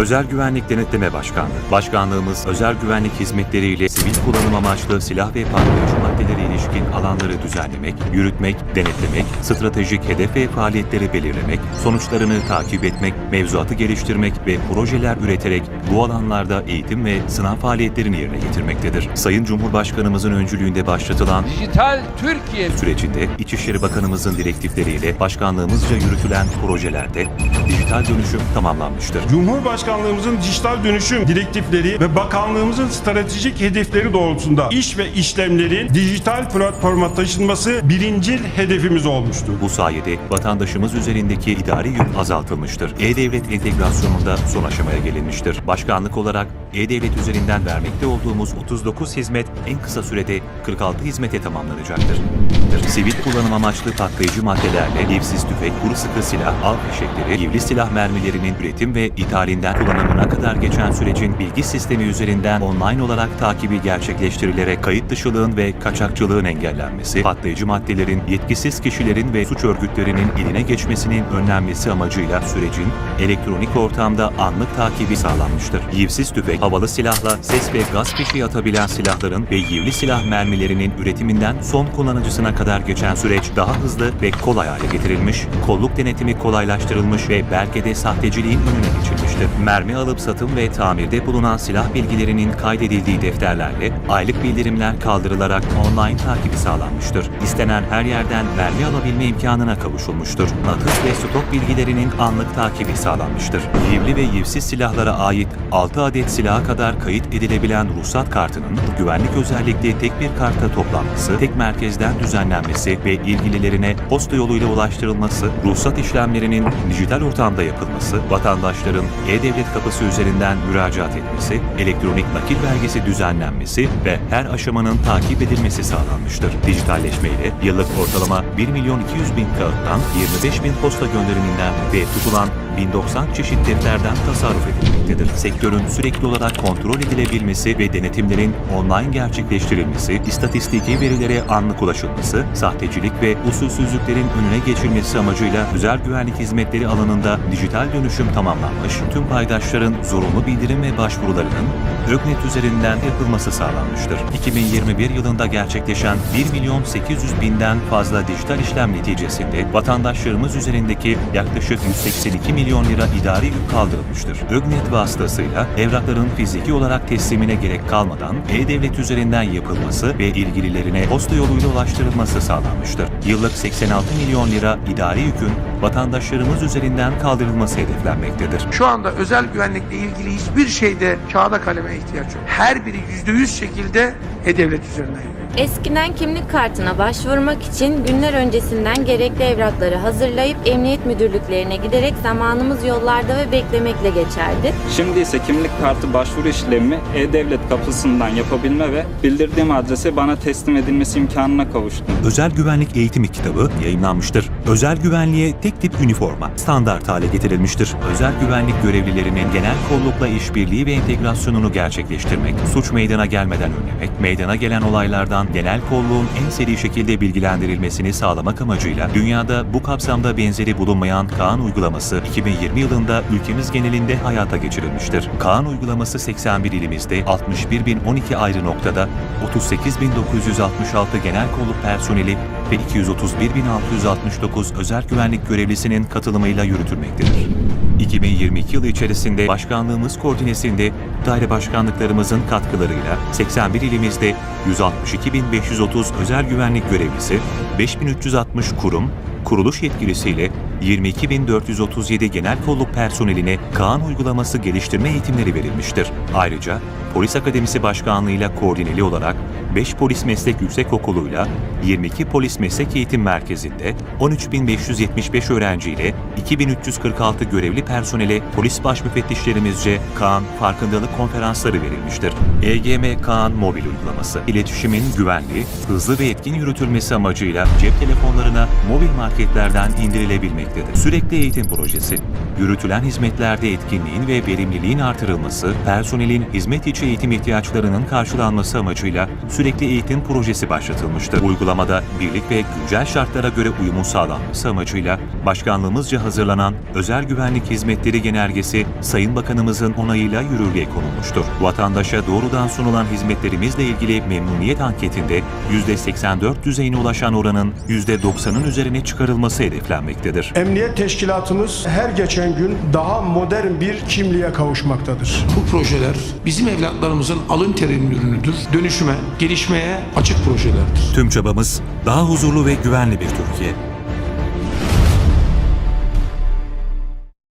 Özel Güvenlik Denetleme Başkanlığı. Başkanlığımız özel güvenlik hizmetleriyle sivil kullanım amaçlı silah ve patlayıcı maddelere ilişkin alanları düzenlemek, yürütmek, denetlemek, stratejik hedef ve faaliyetleri belirlemek, sonuçlarını takip etmek, mevzuatı geliştirmek ve projeler üreterek bu alanlarda eğitim ve sınav faaliyetlerini yerine getirmektedir. Sayın Cumhurbaşkanımızın öncülüğünde başlatılan Dijital Türkiye sürecinde İçişleri Bakanımızın direktifleriyle başkanlığımızca yürütülen projelerde dijital dönüşüm tamamlanmıştır. Cumhurbaşkanlığımızın dijital dönüşüm direktifleri ve bakanlığımızın stratejik hedefleri doğrultusunda iş ve işlemlerin dijital platforma taşınması birincil hedefimiz olmuştur. Bu sayede vatandaşımız üzerindeki idari yük azaltılmıştır. E-Devlet entegrasyonunda son aşamaya gelinmiştir. Başkanlık olarak E-Devlet üzerinden vermekte olduğumuz 39 hizmet en kısa sürede 46 hizmete tamamlanacaktır. Sivil kullanım amaçlı patlayıcı maddelerle evsiz tüfek, kuru sıkı silah, av fişekleri, yivli silah mermilerinin üretim ve ithalinden kullanımına kadar geçen sürecin bilgi sistemi üzerinden online olarak takibi gerçekleştirilerek kayıt dışılığın ve kaçakçılığın engellenmesi, patlayıcı maddelerin yetkisiz kişilerin ve suç örgütlerinin eline geçmesinin önlenmesi amacıyla sürecin elektronik ortamda anlık takibi sağlanmıştır. Yivsiz tüfek, havalı silahla ses ve gaz fişeği atabilen silahların ve yivli silah mermilerinin üretiminden son kullanıcısına kadar geçen süreç daha hızlı ve kolay hale getirilmiş, kolluk denetimi kolaylaştırılmış ve belgede sahteciliğin önüne geçilmiştir. Mermi alıp satım ve tamirde bulunan silah bilgilerinin kaydedildiği defterlerle aylık bildirimler kaldırılarak online takibi sağlanmıştır. İstenen her yerden mermi alabilme imkanına kavuşulmuştur. Nakıt ve stok bilgilerinin anlık takibi sağlanmıştır. Yivli ve yivsiz silahlara ait 6 adet silaha kadar kayıt edilebilen ruhsat kartının güvenlik özellikli tek bir karta toplanması, tek merkezden düzenlenmesi ve ilgililerine posta yoluyla ulaştırılması, ruhsat işlemlerinin dijital ortamda yapılması, vatandaşların e-devlet kapısı üzerinden müracaat etmesi, elektronik nakil belgesi düzenlenmesi ve her aşamanın takip edilmesi sağlanmıştır. Dijitalleşme ile yıllık ortalama 1 milyon 200 bin kağıttan 25 bin posta gönderiminden ve tutulan 1090 çeşit defterden tasarruf edilmektedir. Sektörün sürekli olarak kontrol edilebilmesi ve denetimlerin online gerçekleştirilmesi, istatistiki verilere anlık ulaşılması, sahtecilik ve usulsüzlüklerin önüne geçilmesi amacıyla özel güvenlik hizmetleri alanında dijital dönüşüm tamamlanmış, tüm paydaşların zorunlu bildirim ve başvurularının ÖKNET üzerinden yapılması sağlanmıştır. 2021 yılında gerçekleşen 1 milyon 800 binden fazla dijital işlem neticesinde vatandaşlarımız üzerindeki yaklaşık 182 milyon lira idari yük kaldırılmıştır. ÖKNET vasıtasıyla evrakların fiziki olarak teslimine gerek kalmadan e-devlet üzerinden yapılması ve ilgililerine posta yoluyla ulaştırılması sağlanmıştır. Yıllık 86 milyon lira idari yükün vatandaşlarımız üzerinden kaldırılması hedeflenmektedir. Şu anda özel güvenlikle ilgili hiçbir şeyde kağıda kaleme ihtiyaç yok. Her biri yüzde yüz şekilde e-devlet üzerinden. Eskiden kimlik kartına başvurmak için günler öncesinden gerekli evrakları hazırlayıp emniyet müdürlüklerine giderek zamanımız yollarda ve beklemekle geçerdi. Şimdi ise kimlik kartı başvuru işlemi E-Devlet kapısından yapabilme ve bildirdiğim adrese bana teslim edilmesi imkanına kavuştum. Özel Güvenlik Eğitimi kitabı yayınlanmıştır. Özel güvenliğe tek tip üniforma standart hale getirilmiştir. Özel güvenlik görevlilerinin genel kollukla işbirliği ve entegrasyonunu gerçekleştirmek, suç meydana gelmeden önlemek, meydana gelen olaylardan genel kolluğun en seri şekilde bilgilendirilmesini sağlamak amacıyla dünyada bu kapsamda benzeri bulunmayan Kaan uygulaması 2020 yılında ülkemiz genelinde hayata geçirilmiştir. Kaan uygulaması 81 ilimizde 61.012 ayrı noktada 38.966 genel kolluk personeli ve 231.669 özel güvenlik görevlisinin katılımıyla yürütülmektedir. 2022 yılı içerisinde başkanlığımız koordinesinde daire başkanlıklarımızın katkılarıyla 81 ilimizde 162.530 özel güvenlik görevlisi, 5.360 kurum, kuruluş yetkilisiyle 22.437 genel kolluk personeline Kaan uygulaması geliştirme eğitimleri verilmiştir. Ayrıca Polis Akademisi Başkanlığı'yla koordineli olarak 5 Polis Meslek Yüksekokulu'yla 22 Polis Meslek Eğitim Merkezi'nde 13.575 öğrenciyle 2.346 görevli personele polis baş müfettişlerimizce Kaan farkındalık konferansları verilmiştir. EGM Kaan mobil uygulaması, iletişimin güvenli, hızlı ve etkin yürütülmesi amacıyla cep telefonlarına mobil marketlerden indirilebilmektedir. Sürekli eğitim projesi, yürütülen hizmetlerde etkinliğin ve verimliliğin artırılması, personelin hizmet içi eğitim ihtiyaçlarının karşılanması amacıyla sürekli eğitim projesi başlatılmıştır. Uygulamada birlik ve güncel şartlara göre uyumun sağlanması amacıyla başkanlığımızca hazırlanan Özel Güvenlik Hizmetleri Genelgesi Sayın Bakanımızın onayıyla yürürlüğe konulmuştur. Vatandaşa doğrudan sunulan hizmetlerimizle ilgili memnuniyet anketinde %84 düzeyine ulaşan oranın %90'ın üzerine çıkarılması hedeflenmektedir. Emniyet teşkilatımız her geçen gün daha modern bir kimliğe kavuşmaktadır. Bu projeler bizim evlatlarımızın alın terinin ürünüdür. Dönüşüme, gelişmeye açık projelerdir. Tüm çabamız daha huzurlu ve güvenli bir Türkiye.